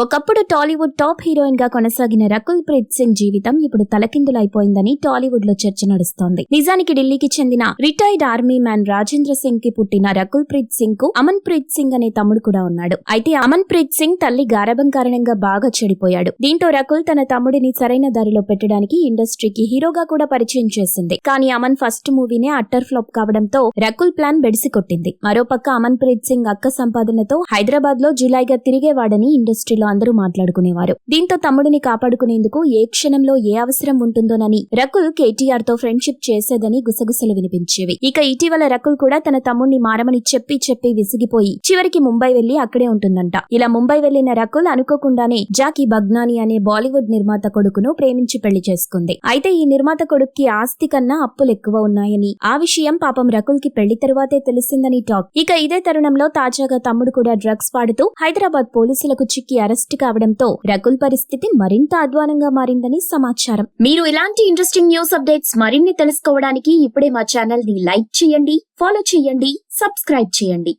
ఒకప్పుడు Tollywood top హీరోయిన్గా కొనసాగిన రకుల్ ప్రీత్ సింగ్ జీవితం ఇప్పుడు తలకిందులైపోయిందని టాలీవుడ్లో చర్చ నడుస్తోంది. నిజానికి ఢిల్లీకి చెందిన రిటైర్డ్ ఆర్మీ మ్యాన్ రాజేంద్ర సింగ్కి పుట్టిన రకుల్ ప్రీత్ సింగ్కు అమన్ ప్రీత్ సింగ్ అనే తమ్ముడు కూడా ఉన్నాడు. అయితే అమన్ ప్రీత్ సింగ్ తల్లి గారభం కారణంగా బాగా చెడిపోయాడు. దీంతో రకుల్ తన తమ్ముడిని సరైన దారిలో పెట్టడానికి ఇండస్ట్రీకి హీరోగా కూడా పరిచయం చేసింది. కానీ అమన్ ఫస్ట్ మూవీనే అట్టర్ ఫ్లాప్ కావడంతో రకుల్ ప్లాన్ బెడిసి కొట్టింది మరోపక్క అమన్ ప్రీత్ సింగ్ అక్క సంపాదనతో హైదరాబాద్లో జులైగా తిరిగేవాడని ఇండస్ట్రీలో అందరూ మాట్లాడుకునేవారు. దీంతో తమ్ముడిని కాపాడుకునేందుకు ఏ క్షణంలో ఏ అవసరం ఉంటుందోనని రకుల్ కేటీఆర్తో ఫ్రెండ్షిప్ చేసేదని గుసగుసలు వినిపించేవి. ఇక ఇటీవల రకుల్ కూడా తన తమ్ముడిని మారమని చెప్పి చెప్పి విసిగిపోయి చివరికి ముంబై వెళ్ళి అక్కడే ఉంటుందంట. ఇలా ముంబై వెళ్ళిన రకుల్ అనుకోకుండానే జాకీ బగ్నాని అనే బాలీవుడ్ నిర్మాత కొడుకును ప్రేమించి పెళ్ళి చేసుకుంది. అయితే ఈ నిర్మాత కొడుక్కి ఆస్తి కన్నా అప్పులు ఎక్కువ ఉన్నాయని ఆ విషయం పాపం రకుల్కి పెళ్ళి తరువాతే తెలిసిందని టాక్. ఇక ఇదే తరుణంలో తాజాగా తమ్ముడు కూడా డ్రగ్స్ వాడుతూ హైదరాబాద్ పోలీసులకు చిక్కి అరెస్ట్ కావడంతో రకుల్ పరిస్థితి మరింత అధ్వానంగా మారిందని సమాచారం. మీరు ఇలాంటి ఇంట్రెస్టింగ్ న్యూస్ అప్డేట్స్ మరిన్ని తెలుసుకోవడానికి ఇప్పుడే మా ఛానల్ని లైక్ చేయండి ఫాలో చేయండి సబ్స్క్రైబ్ చేయండి.